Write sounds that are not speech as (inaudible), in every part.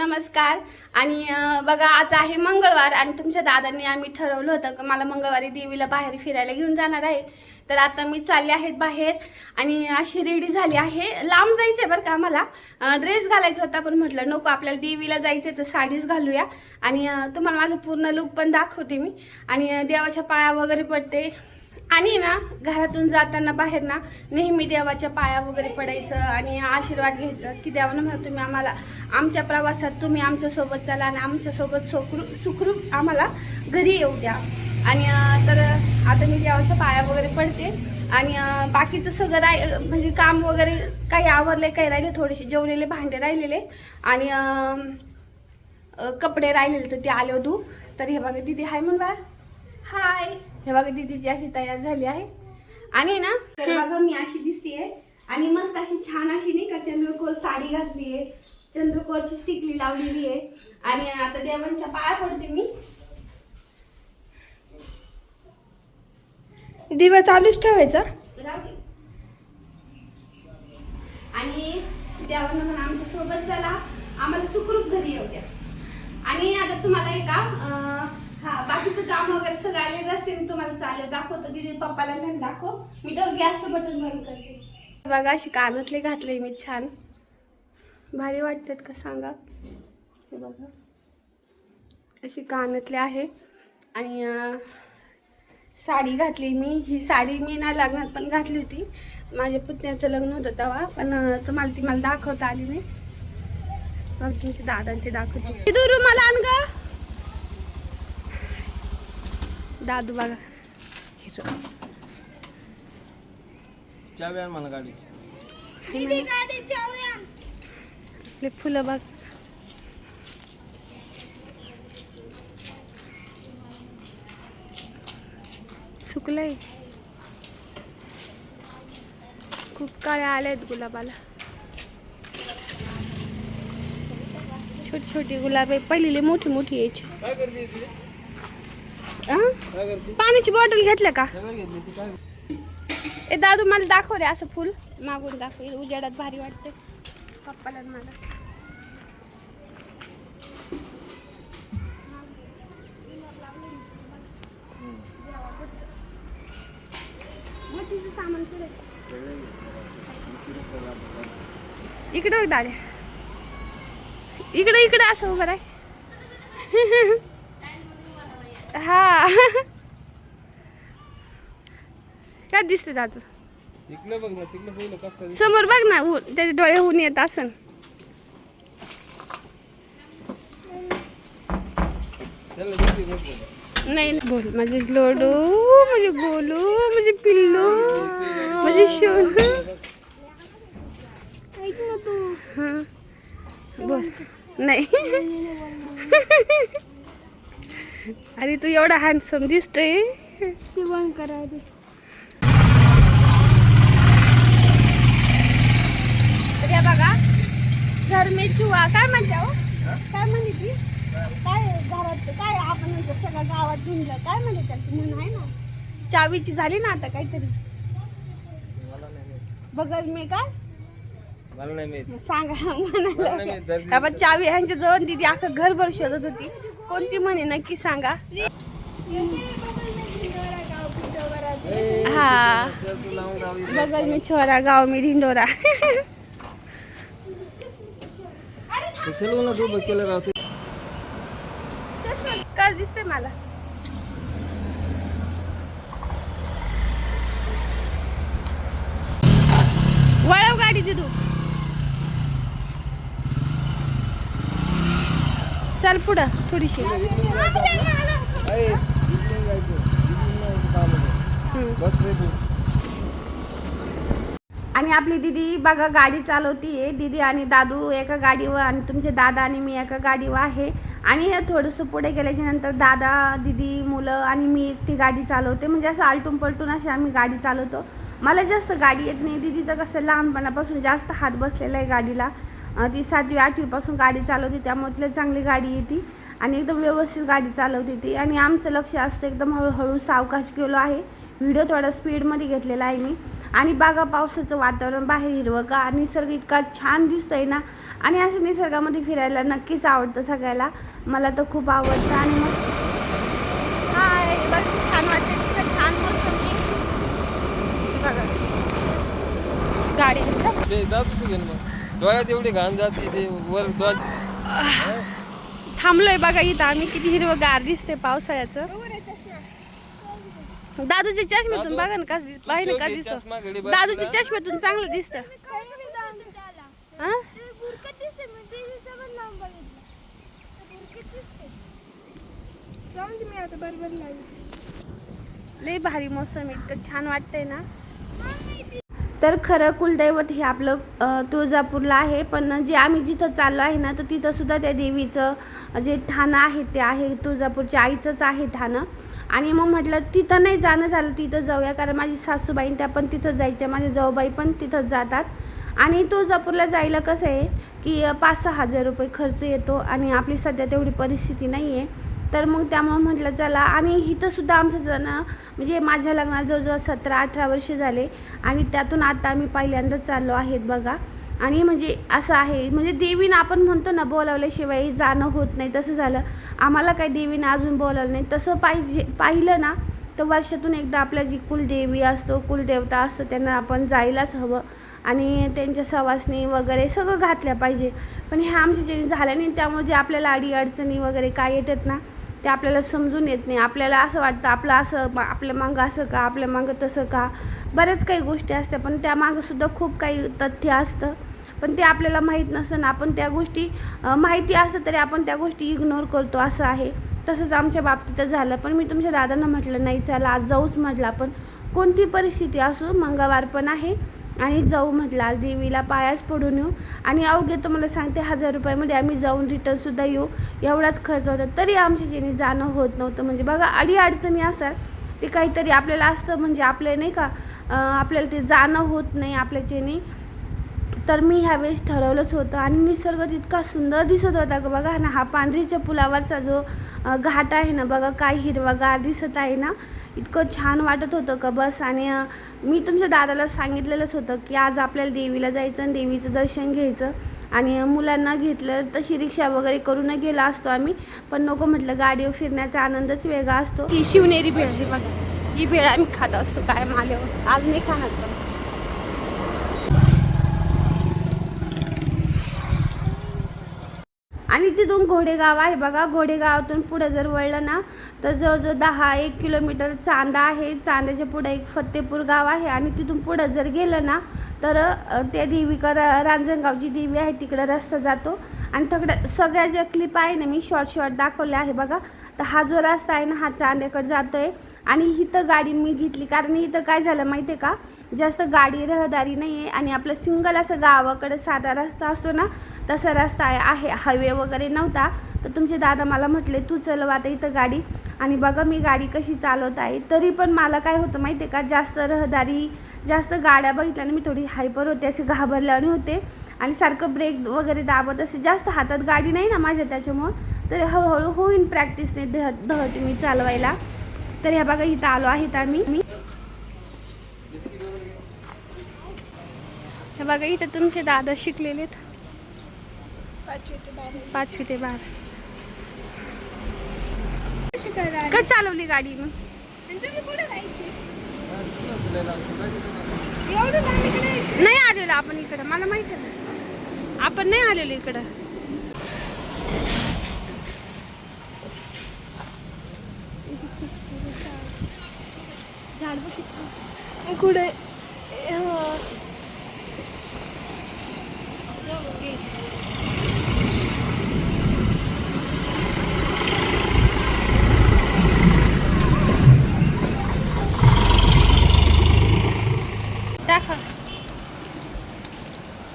नमस्कार. आणि बघा आज आहे मंगळवार आणि तुमच्या दादांनी आम्ही ठरवलं होतं की मला मंगळवारी देवीला बाहेर फिरायला घेऊन जाणार आहे. तर आता मी चालले आहेत बाहेर आणि अशी रेडी झाली आहे. लांब जायचं आहे बरं का मला ड्रेस घालायचा होता पण म्हटलं नको आपल्याला देवीला जायचं तर साडीच घालूया. आणि तुम्हाला माझं पूर्ण लुक पण दाखवते मी. आणि देवाच्या पाया वगैरे पडते. आणि ना घरातून जाताना बाहेर ना नेहमी देवाच्या पाया वगैरे पडायचं आणि आशीर्वाद घ्यायचं की देवानं म्हणा तुम्ही आम्हाला आमच्या प्रवासात तुम्ही आमच्यासोबत चला आणि आमच्यासोबत सुखरू सुखरूप आम्हाला घरी येऊ द्या. आणि तर आता मी देवाच्या पाया वगैरे पडते आणि बाकीचं सगळं राय म्हणजे काम वगैरे काही आवरले काही राहिले थोडेसे जेवलेले भांडे राहिलेले आणि कपडे राहिलेले तर ते आले धू. तर हे बघा दीदी हाय म्हण बा हाय. हे बघा दीदीची अशी तयार झाली आहे. आणि ना तर बघा मी अशी दिसतेय. आणि मस्त अशी छान अशी नाही का चंद्रकोर साडी घातली आहे. चंद्रकोरची टिकली लावलेली आहे. आणि आता देवांच्या पाया पडते मी. दिवा चालूच ठेवायचा. आणि देवानं म्हणा आमच्यासोबत चला. आम्हाला सुखरूप घरी येऊ द्या. आणि आता तुम्हाला एक हा बाकीचं काम वगैरे सगळं आले रस्ते मी तुम्हाला चालेल. दाखवतो दिदी पप्पाला पण दाखव. मी तर गॅसचं बटन बंद करते. बघा अशी कानातले घातले मी छान. भारी वाटतात का सांगा? हे बघा. अशी कानातले आहे. आणि साडी घातली मी. ही साडी मी ना लग्नात पण घातली होती. माझ्या पुतण्याचं लग्न होतं तेव्हा पण तुम्हाला ती मला दाखवता आली नाही. मग तुमच्या दादांची दाखवते. दूर मला आण ग. दादू बघा. चावी आण मला गाडी आपले फुलं बघ. सुकलंय. खूप काळे आले आहेत गुलाबाला. छोटी छोटी गुलाब. आहे पहिली मोठी मोठी यायची. पाण्याची बॉटल घेतलं का? ए दादू मला दाखव रे असं फुल. मागून दाखव. उजेडात भारी वाटते पप्पाला मला. इकडं इकडे दाद्या इकडे इकडे असं उभं आहे (laughs) हा. काय दिसते दादू? तिकडं बघ ना तिकडं पहिलं कसं काय समोर बघ ना ऊन त्याचे डोळे होऊन येत असन. त्याला बघ. नाही नाही. बोल. माझे लोडू माझे गोलू माझे पिल्लू माझे शोनू हा. बोल. नाही. अरे तू एवढा हँडसम दिसतोय. ते बंद करा तर बघा धर्मे चुवा काय म्हणते हो? काय म्हणते ती? काय घरात काय आपण म्हणतो सगळं गावात ढुंडलं काय म्हणते त्याला? म्हणून आहे ना. चावीची झाली ना आता काहीतरी. बघल मी काय सांगा (laughs) म्हणाला चावी ह्यांच्या जवळ दिदी अख्खं घरभर शोधत होती. कोणती म्हणे नक्की सांगा? हा. बगल मी छोरा गाव मी ढिंडोरा. चष्मा काय दिसतोय मला वळव गाडी दिदू चल पुढं थोडीशी. आणि आपली दिदी बघा गाडी चालवतीये. दिदी आणि दादू एका गाडीवर आणि तुमचे दादा आणि मी एका गाडीवर आहे. आणि थोडंसं पुढे गेल्याच्यानंतर दादा दिदी मुलं आणि मी एकटी गाडी चालवते. म्हणजे असं आलटून पलटून अशी आम्ही गाडी चालवतो. मला जास्त गाडी येत नाही. दिदीचं कसं लहानपणापासून जास्त हात बसलेला आहे गाडीला. ती सातवी आठवीपासून गाडी चालवते त्यामुळे तिला चांगली गाडी येते आणि एकदम व्यवस्थित गाडी चालवते ती. आणि आमचं लक्ष असतं एकदम हळूहळू सावकाश गेलो आहे. व्हिडिओ थोडा स्पीडमध्ये घेतलेला आहे मी. आणि बागा पावसाचं वातावरण बाहेर हिरवं का निसर्ग इतका छान दिसतोय ना. आणि असं निसर्गामध्ये फिरायला नक्कीच आवडतं सगळ्याला. मला तर खूप आवडतं. आणि मग? हाय बघ छान वाटते तिथं छान आहे. बघा. गाडी. डोळ्यात एवढी घाण जाते ते वर डोळ्यात. थांबलोय बघा इथं आम्ही किती हिरवगार दिसते पावसाळ्याचं. दादूच्या चष्म्यातून बघा ना कसं दिस- पाहिलं का दिसत. दादूच्या चष्म्यातून चांगलं दिसतं. हा? मी आता बरोबर लागेल. लय भारी मोसम इतकं छान वाटतंय ना. तर खरं कुलदैवत हे आपलं तुळजापूरला आहे. पण जे आम्ही जिथं चाललो आहे ना तर तिथंसुद्धा त्या देवीचं जे ठाणं आहे ते आहे. तुळजापूरच्या आईचंच आहे ठाणं. आणि मग म्हटलं तिथं नाही जाणं झालं तिथं जाऊया. कारण माझी सासूबाई त्या पण तिथं जायच्या. माझ्या जाऊबाई पण तिथंच जातात. आणि तुळजापूरला जायला कसं आहे की पाच सहा हजार रुपये खर्च येतो. आणि आपली सध्या तेवढी परिस्थिती नाही आहे तर मग त्यामुळं म्हटलं चला. आणि इथंसुद्धा आमचं जण म्हणजे माझ्या लग्नाला जवळजवळ सतरा अठरा वर्ष झाले. आणि त्यातून आता आम्ही पहिल्यांदाच चाललो आहेत बघा. आणि म्हणजे असं आहे म्हणजे देवीनं आपण म्हणतो ना बोलावल्याशिवाय जाणं होत नाही. तसं झालं. आम्हाला काही देवीनं अजून बोलावलं नाही. तसं पाहिजे पाहिलं ना तर वर्षातून एकदा आपल्या जी कुलदेवी असतो कुलदेवता असतो त्यांना आपण जायलाच हवं. आणि त्यांच्या सवासणी वगैरे सगळं घातल्या पाहिजे. पण हे आमच्या ज्यांनी झालं नाही त्यामुळे जे आपल्याला अडी अडचणी वगैरे काय येतात ना ते आपल्याला समजून येत नाही. आपल्याला असं वाटतं आपलं असं आपल्या मागं असं का आपल्या मागं तसं का? बऱ्याच काही गोष्टी असतात पण त्या मागंसुद्धा खूप काही तथ्य असतं. पण ते आपल्याला माहीत नसतं आपण त्या गोष्टी माहिती असतं तरी आपण त्या गोष्टी इग्नोर करतो असं आहे. तसंच आमच्या बाबतीत झालं. पण मी तुमच्या दादांना म्हटलं नाही चला आज जाऊच म्हटलं आपण. कोणती परिस्थिती असो मंगळवार पण आहे. आणि जाऊ म्हटलं आज देवीला पायाच पडून येऊ. आणि अवघे तुम्हाला सांगते हजार रुपयामध्ये आम्ही जाऊन रिटर्नसुद्धा येऊ. एवढाच खर्च होता तरी आमच्या जेणे जाणं होत नव्हतं. म्हणजे बघा अडी अडचणी असतात ते काहीतरी आपल्याला असतं. म्हणजे आपले नाही का आपल्याला ते जाणं होत नाही आपल्या जेणे तर मी ह्यावेळेस ठरवलंच होतं आणि निसर्ग तितका सुंदर दिसत होता का बघा ना हा पांढरीच्या पुलावरचा जो घाट आहे ना बघा काय हिरवागार दिसत आहे ना. इतकं छान वाटत होतं का बस. आणि मी तुमच्या दादाला सांगितलेलंच होतं की आज आपल्याला देवीला जायचं आणि देवीचं दर्शन घ्यायचं. आणि मुलांना घेतलं तशी रिक्षा वगैरे करून गेला असतो आम्ही. पण नको म्हटलं गाडीवर फिरण्याचा आनंदच वेगळा असतो. ही शिवनेरी भेळ ही बघा. ही भेळ आम्ही खात असतो काय माल्यावर आज नाही खाणार. आणि तिथून घोडेगाव आहे. बघा घोडेगावातून पुढे जर वळलं ना तर जवळजवळ दहा एक किलोमीटर चांदा आहे. चांद्याच्या पुढे एक फत्तेपूर गाव आहे. आणि तिथून पुढं जर गेलं ना तर त्या देवीकर रांजणगावची देवी आहे. तिकडं रस्ता जातो. आणि तिकडं सगळ्या ज्या क्लिप आहे ना मी शॉर्ट शॉर्ट दाखवले आहे. बघा तर हा जो रस्ता आहे ना हा चांद्याकडे आहे आणि इथं गाडी मी घेतली. कारण इथं काय झालं माहिती आहे का? जास्त गाडी रहदारी नाही आहे आणि आपलं सिंगल असं गावाकडे साधा रस्ता असतो ना तसा रस्ता आहे. आहे हायवे वगैरे नव्हता. तर तुमचे दादा मला म्हटले तू चलव आता इथं गाडी. आणि बघा मी गाडी कशी चालवत आहे. तरी पण मला काय होतं माहिती आहे का? जास्त रहदारी जास्त गाड्या बघितल्याने मी थोडी हायपर होते असे घाबरल्याने होते. आणि सारखं ब्रेक वगैरे दाबत असे जास्त हातात गाडी नाही ना माझ्या त्याच्यामुळं. तर हळूहळू होईन प्रॅक्टिसने दह दहते मी चालवायला. तर ह्या बघा इथं आलो आहेत आम्ही. मी हे बघा इथं तुमचे दादा शिकलेले पाचवी ते बारा. कसं चालवली गाडी मग? तुम्ही? नाही आलेलो आपण इकडं. मला माहिती आहे. ना आपण नाही आलेलो इकडं. झाड बघ किती छान. कुठे दाखव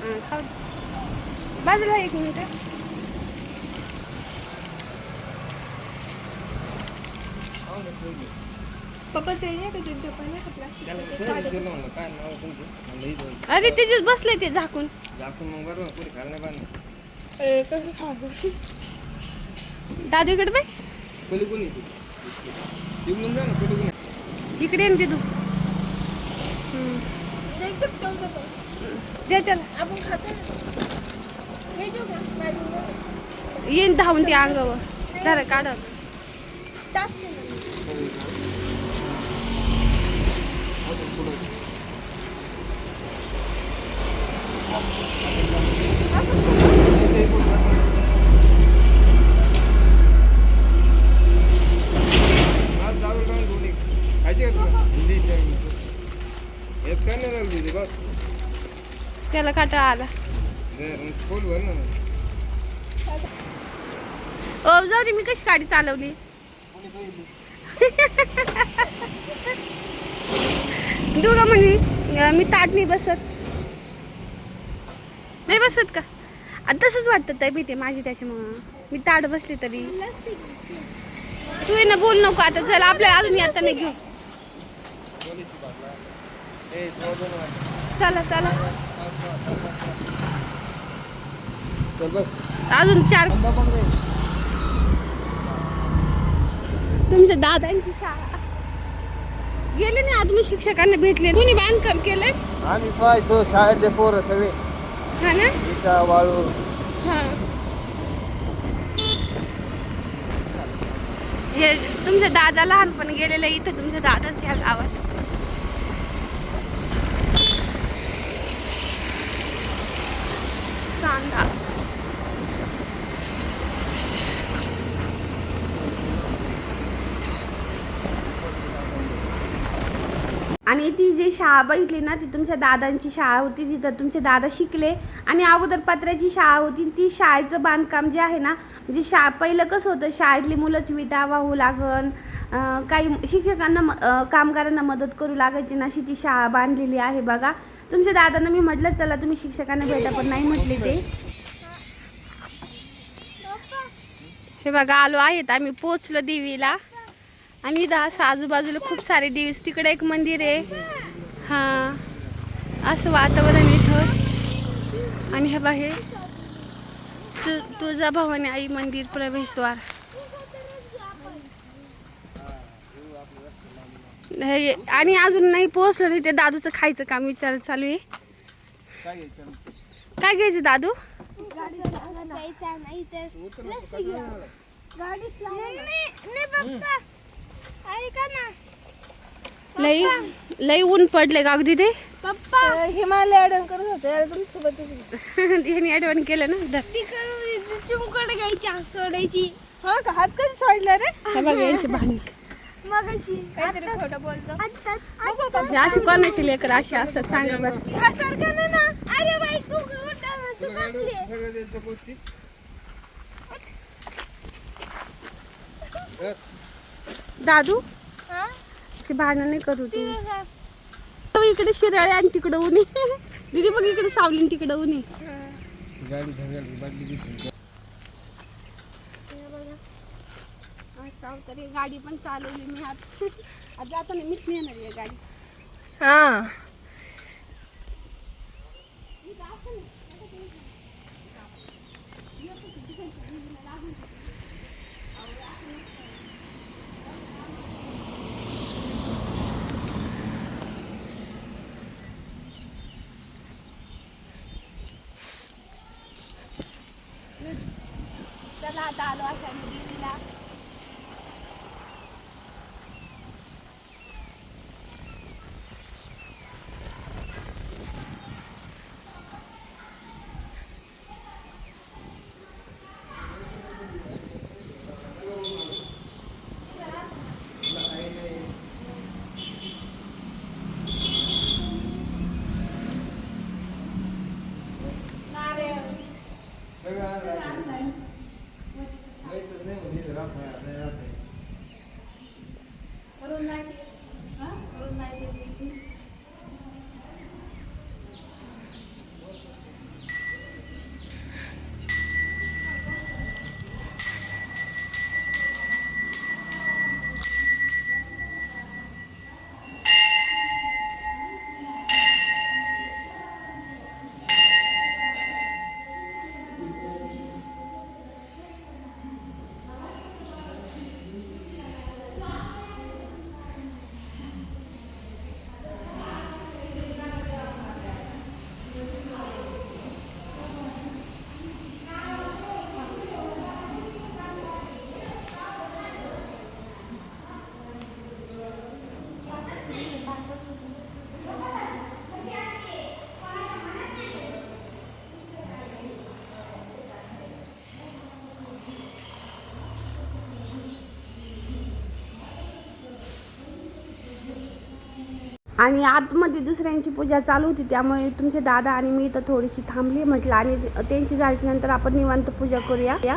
हां, खाऊ दे. बाजूला एक मिनिट पप्पा ते नाही का ते पण नाही का प्लास्टिक दिलं म्हणलं काय नाव तुमचं म्हणलं तिथेच बसले ते झाकून. झाकून मग बरोबर कोणी खायला नाही पाहिजे कसं दादू इकडे बाय कोणी कोणी जा ना कोणी कोणी? इकडे ये ना तिथू द्यायचं का तेवढं पण? दे त्याला. आपण खातो ना. जो का? काढून दे. येईन धावून ती अंगावर. धरा काढा टाक ना. आज दादर काय दोन्ही खायचे का तुला हिंदी येत काय नाही लागली ती बस त्याला काटा आला. ओ जाऊ दे मी कशी गाडी चालवली? दुगा म्हणे मी ताट नाही बसत. नाही बसत का? आता तसंच वाटतं ताई भीती माझी त्याच्यामुळं. मी ताट बसली तरी. तू ये ना बोल नको आता चल आपल्या अजून येता नाही घेऊ पोलीस बाटला ए सोडून वाट. चला चला. चल बस. अजून चार. तुमच्या दादांची शाळा. गेले नाही आज मी शिक्षकांना भेटले. कुणी बांधकाम केलंय? आम्ही पाहायचो शाळेतले पोरं सगळे. हा ना? वाळू. हा. हे तुमच्या दादा लहानपणी गेलेले इथं तुमच्या दादाच ह्या गावात चांदा आणि ती जी शाळा बघितली ना ती तुमच्या दादांची शाळा होती जिथं तुमचे दादा शिकले. आणि अगोदर पत्र्याची शाळा होती ती शाळेचं बांधकाम जे आहे ना म्हणजे शा पहिलं कसं होतं शाळेतली मुलंच विटा वाहू लागन काही शिक्षकांना म- कामगारांना मदत करू लागायची ना अशी ती शाळा बांधलेली आहे बघा. तुमच्या दादांना मी म्हटलं चला तुम्ही शिक्षकांना भेटा पण नाही म्हटले ते. हे बघा आलो आहेत आम्ही पोचलो देवीला. आणि इथं असं आजूबाजूला खूप सारे देवीस. तिकडे एक मंदिर आहे. हा. असं वातावरण इथं. आणि हे बाहेर तु तुळजा भवानी आई मंदिर प्रवेशद्वार. हे आणि अजून नाही पोहोचलं नाही ते दादूचं खायचं काम विचार चालू आहे. काय घ्यायचं दादू? नाही ऐका ना. लई लई ऊन पडले का अगदी ते? पप्पा. हिमालय अडण करत होते. अरे तुमच्यासोबतच ह्यानी (laughs) आठवण केलं ना. धर. ती करू चिमकड घ्यायची हात सोडायची. हा का? हात कधी सोडला रे? हे बघा यांची भांडण. मग अशी काहीतरी खोटं बोलतो हे अशी कोणाची लेकर? अशी असतात सांगा बरं. हा सारखा ना अरे बाई तू उठा ना, तू बसली. सगळ्या त्यांच्या गोष्टी? बस. दादू? हा? अशी भांडण नाही करू तू. इकडे शिराळे आणि तिकडं उनी. दीदी बघ इकडे सावली आणि तिकडं उनी. गाडी पण चालवली मी आता. आता जाताना मीच नेणार आहे गाडी हा. आणि आतमध्ये दुसऱ्यांची पूजा चालू होती त्यामुळे तुमचे दादा आणि मी तर थोडीशी थांबली म्हटलं आणि त्यांची झाल्याच्यानंतर आपण निवांत पूजा करूया. या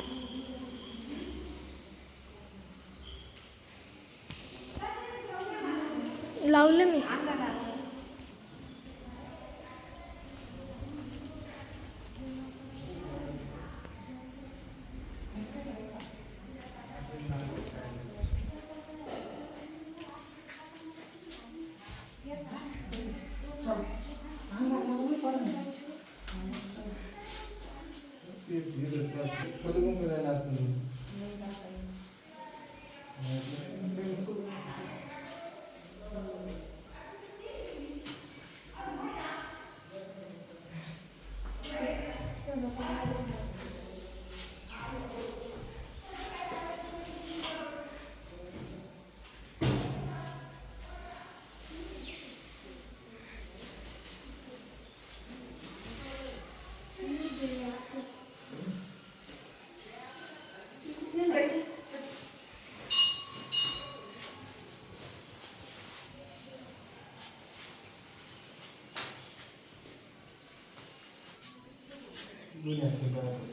有点时间。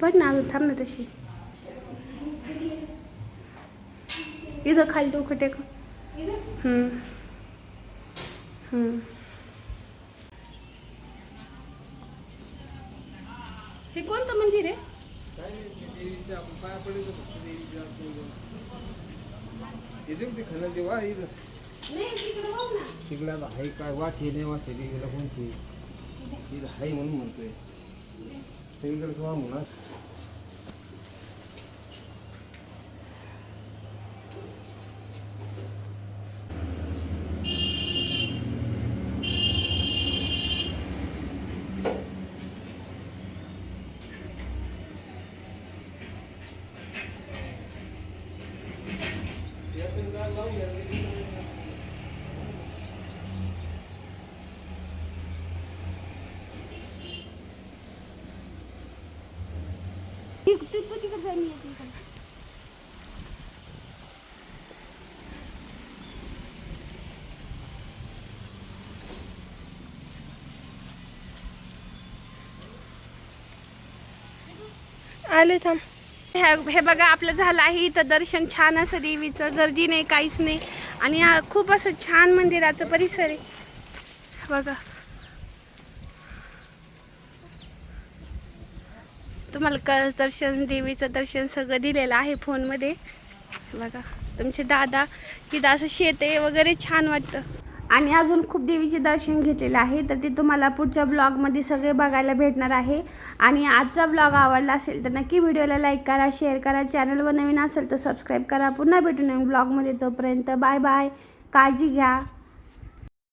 पण ना अजून थांब ना तशी. इथं खाली डोकं टेक. हे कोणतं मंदिर आहे? आपण ते इथंच तिकडे हाय काय वाटे नाही वाटे देवीला कोणची इथं हाय म्हणून म्हणतोय. ਸਿੰਗਲ ਸੁਆਮ ਹੋਣਾ। सगळीकडे वा म्हणा आले थांब. हे हे बघा आपलं झालं आहे इथं दर्शन छान असं देवीचं गर्दी नाही काहीच नाही. आणि खूप असं छान मंदिराचं परिसर आहे. बघा. तुम्हाला क दर्शन देवीचं दर्शन सगळं दिलेलं आहे फोनमध्ये. बघा तुमचे दादा तिथं असं शेत आहे वगैरे छान वाटतं. आणि अजून खूप देवीचे दर्शन घेतलेलं आहे तर ते तुम्हाला पुढच्या ब्लॉगमध्ये सगळे बघायला भेटणार आहे. आणि आजचा ब्लॉग आवडला असेल तर नक्की व्हिडिओला लाईक करा शेअर करा. चॅनलवर नवीन असेल तर सबस्क्राईब करा. पुन्हा भेटू नवीन ब्लॉगमध्ये तोपर्यंत बाय बाय. काळजी घ्या.